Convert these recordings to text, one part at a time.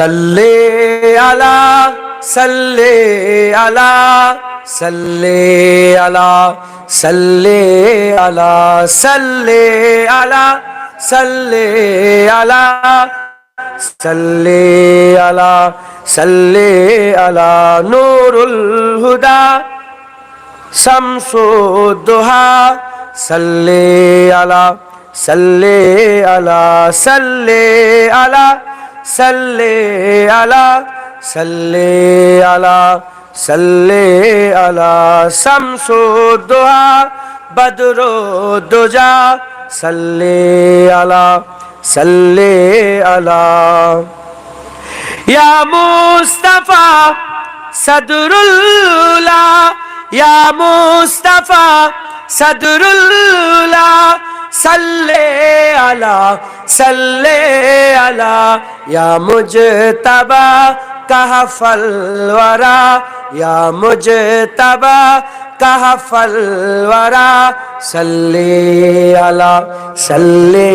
সাল্লে আলা সাল্লে আলা সাল্লে আলা সাল্লে আলা সাল্লে আলা সাল্লে আলা সাল্লে আলা সাল্লে আলা নূরুল হুদা শামসুদ্দোহা সাল্লে আলা সাল্লে আলা সাল্লে আলা সাল্লে আলা সাল্লে আলা সাল্লে আলা শামসু দোহা, বদরো দোজা, সাল্লে আলা সাল্লে আলা। ইয়া মুস্তাফা সাদরুল্লাহ, ইয়া মুস্তাফা সাদরুল্লাহ সাল্লে আলা সাল্লে আলা, ইয়া মুজতাবা কাহফল ওয়ারা, ইয়া মুজতাবা কাহফল ওয়ারা, সাল্লে আলা সাল্লে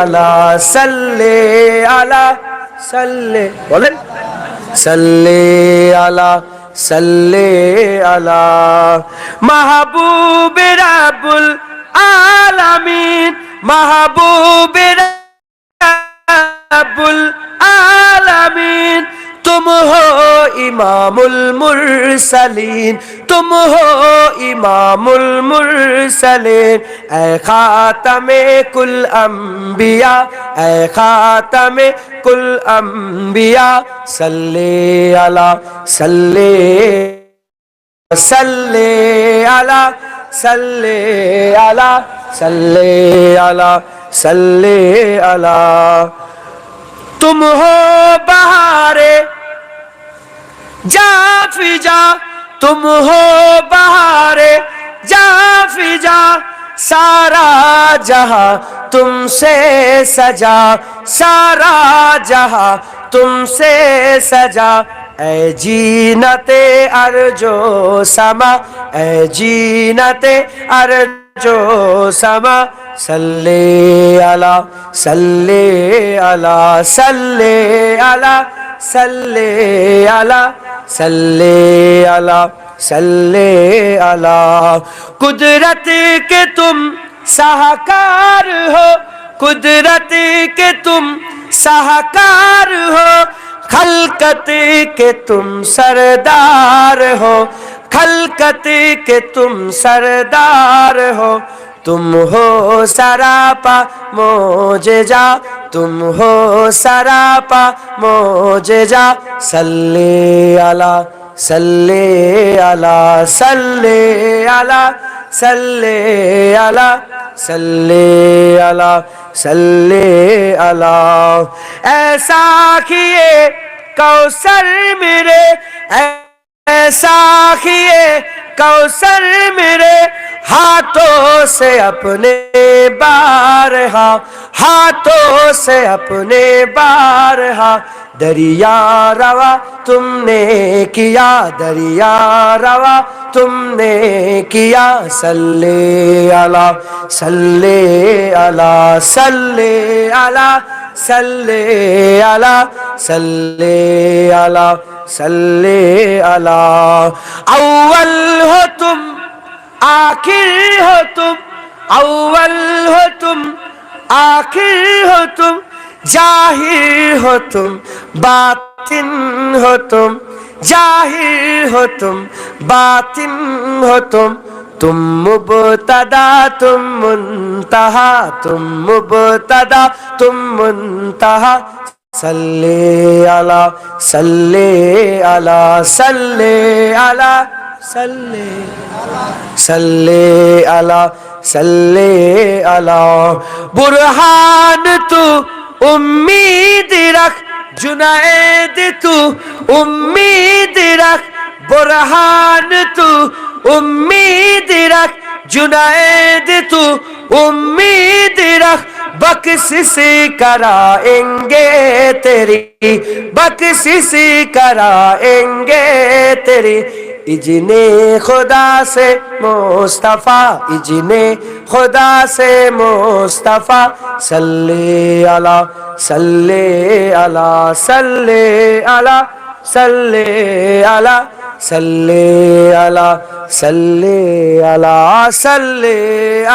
আলা সাল্লে আলা, সাল্লে, বলেন, সাল্লে আলা সাল্লে আলা। মাহবুব রাবুল আ আমিন, মাহবুবের আবুল আলামিন। তুম হো ইমামুল মুরসালিন, তুম হো ইমামুল মুরসালিন। এ খাতামে কুল আম্বিয়া, এ খাতামে কুল আম্বিয়া, সাল্লি আলা, সাল্লি تم ہو بہارے، جا تم ہو بہارے جا۔ سارا جہاں تم سے سجا، سارا جہاں تم سے سجا۔ জিনাতে আর জো সামা জিনাতে আর জো সামা, সাল্লে আলা সাল্লে আলা সাল্লে আলা সাল্লে আলা সাল্লে আলা সাল্লে আলা। কুদরত কে তুম সাহকার হো, কুদরত কে তুম সাহকার হো خلقت کے تم سردار ہو، خلقت کے تم سردار ہو۔ تم ہو سراپا موجزہ تم ہو سراپا موجزہ صلی علی صلی علی صلی علی صلی اللہ صلی اللہ صلی اللہ ایسا کیے کوسر میرے، ایسا کیے کوسر میرے۔ ہاتھوں سے اپنے بارہا، ہاتھوں سے اپنے بارہا۔ दरिया रवा तुमने किया दरिया रवा तुमने किया सल्ले अला सल्ले अला सल्ले अला सल्ले अला सल्ले अला सल्ले अला अव्वल हो तुम आखिर हो तुम अव्वल हो तुम आखिर हो तुम जाहिर हो तुम বাতিন হতম জাহির হতম বাতিন হতম, তুম মুবতাদা, তুম মুনতাহা, তুম মুবতাদা, তুম মুনতাহা, সাল্লি আলা সাল্লি আলা সাল্লি আলা, সাল্লি সাল্লি আলা সাল্লি আলা। বুরহান তু উম্মি জুনায়েদ তু, উম্মিদ রাখ, বোরহান তু, উম্মিদ রাখ, জুনায়েদ তু, উম্মিদ রাখ बख्शिश कराएंगे तेरी बख्शिश कराएंगे तेरी इजने खुदा से मुस्तफा इजने खुदा से मुस्तफा सल्ले अला सल्ले अला सल्ले अला सल्ले अला सल्ले अला सल्ले अला सल्ले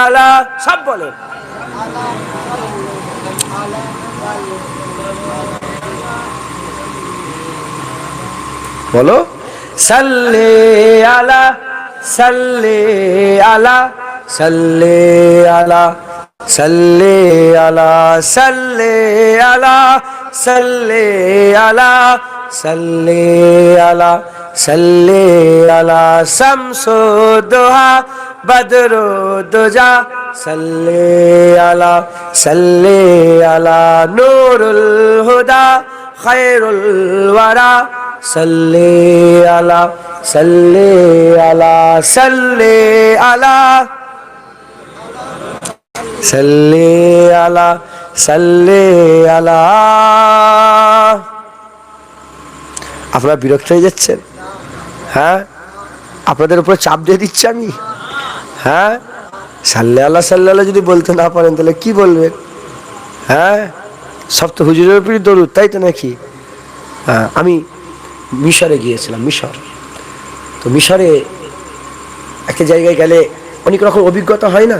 अला सब बोले বলো সাল্লে আলা সাল্লে আলা সাল্লে আলা সাল্লে আলা সাল্লে আলা সাল্লে আলা সাল্লে আলা সাল্লে আলা শামসু দোহা বদরু দুজা সাল্লে আলা সাল্লে আলা নূরুল হুদা খায়রুল আলা আলা আলা আলা আলা। আপনারা বিরক্ত হয়ে যাচ্ছেন? হ্যাঁ? আপনাদের উপরে চাপ দিয়ে দিচ্ছি আমি? হ্যাঁ? সাল্লে আল্লাহ সাল্লাহ যদি বলতে না পারেন, তাহলে কি বলবেন? হ্যাঁ? সব তো হুজুরের উপরই দরুদ, তাই তো নাকি? হ্যাঁ আমি মিশরে গিয়েছিলাম, মিশর। তো মিশরে একটা জায়গায় গেলে অনেক রকম অভিজ্ঞতা হয় না?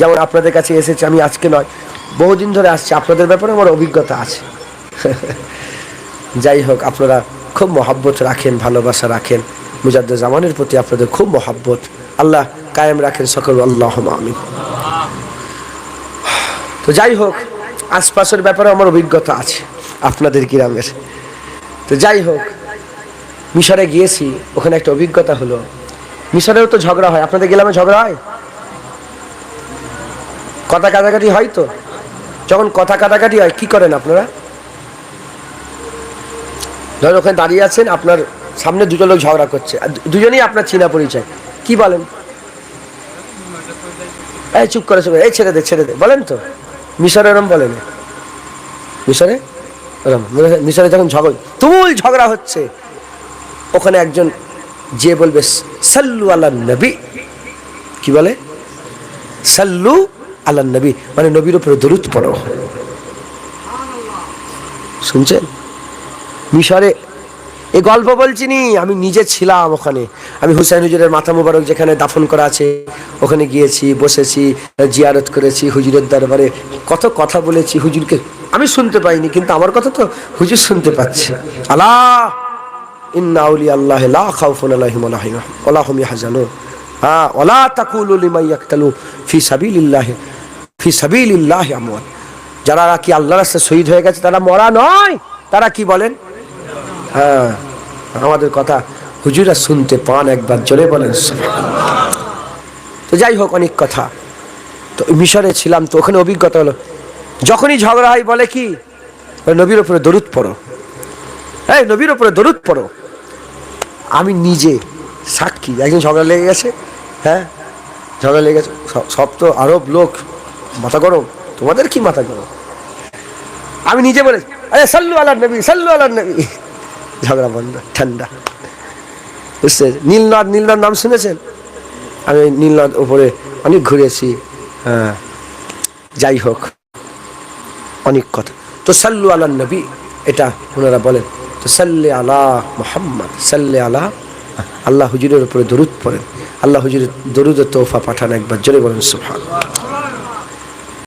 যেমন আপনাদের কাছে এসেছে, আমি আজকে নয়, বহুদিন ধরে আসছি, আপনাদের ব্যাপারে আমার অভিজ্ঞতা আছে। যাই হোক, আপনারা খুব মহাব্বত রাখেন, ভালোবাসা রাখেন। মুজাদ্দ জামানের প্রতি আপনাদের খুব মহাব্বত। আল্লাহ কায়েম রাখেন সকল আল্লাহ আমি তো যাই হোক আশপাশের ব্যাপারে আমার অভিজ্ঞতা আছে আপনাদের গ্রামের। তো যাই হোক, মিশরে গিয়েছি, ওখানে একটা অভিজ্ঞতা হলো। মিশরেও তো ঝগড়া হয়। আপনাদের গ্রামে ঝগড়া হয়? কথা কাটাকাটি হয় তো? যখন কথা কাটাকাটি হয়, কি করেন আপনারা? ধরেন ওখানে দাঁড়িয়ে আছেন, আপনার সামনে দুটো লোক ঝগড়া করছে। দুজনেই আপনার চীনা পরিচয়। কি বলেন? এই চুপ করে চুপ এই ছেড়ে দে ছেড়ে দে। বলেন তো। মিশরে এরম বলেন মিশরে? এরম মিশরে যখন ঝগড়, তুমুল ঝগড়া হচ্ছে, ওখানে একজন যে বলবে, সাল্লু আল্লাহ নবী। কি বলে? সাল্লু আল্লাহ নবী মানে নবীর উপরে দরুদ পড়ো। শুনছেন? মিশরে এই গল্প বলছি নি, আমি নিজে ছিলাম ওখানে। আমি হুসাইন হুজুরের মাথা মুবারক যেখানে দাফন করা আছে, ওখানে গিয়েছি, বসেছি, জিয়ারত করেছি, হুজুরের দরবারে কত কথা বলেছি, হুজুরকে আমি শুনতে পাইনি, কিন্তু আমার কথা তো হুজুর শুনতে পাচ্ছে। আল্লাহ, ইন্না আউলি আল্লাহ লা খাউফুন আলাইহিম ওয়া লা হুম ওয়া লা হুম ইয়াহজানুন। হ্যাঁ ওয়ালা তাকুলু লিমান ইয়াকতালু ফি সাবিলিল্লাহ ফি সাবিলিল্লাহ আমওয়াত যারা কি আল্লাহর রাস্তায় শহীদ হয়ে গেছে, তারা মরা নয়। তারা কি বলেন? হ্যাঁ আমাদের কথা হুজুরা শুনতে পান একবার, জোরে বলেন তো যাই হোক, অনেক কথা। তো মিশরে ছিলাম, তো ওখানে অভিজ্ঞতা হলো। যখনই ঝগড়া হয়, বলে কি? নবীর ওপরে দরুদ পড়ো। এই, নবীর ওপরে দরুদ পড়ো। আমি নিজে সাক্ষী একদিন ঝগড়া লেগে গেছে হ্যাঁ? ঝগড়া লেগে গেছে সব- সব তো আরব লোক, মাথা গরম, তোমাদের কি মাথা গরম? আমি নিজে বলে আরে সাল্লু আল্লাহ নবী, সাল্লু আল্লাহ নবী। ঝগড়া বন্ধ, ঠান্ডা। বুঝতে নীলনদ নীলনদ নাম শুনেছেন? আমি নীলনদ উপরে অনেক ঘুরেছি হ্যাঁ। যাই হোক, অনেক কথা। তো সাল্লু আল্লাহ নবী, এটা ওনারা বলেন, তো সাল্লে আলা মোহাম্মদ, সাল্লে আলা আল্লাহ হুজুরের উপরে দরুদ পড়েন। আল্লাহ হুজুরের দরুদ তোফা পাঠান একবার, জোরে বলেন সুফান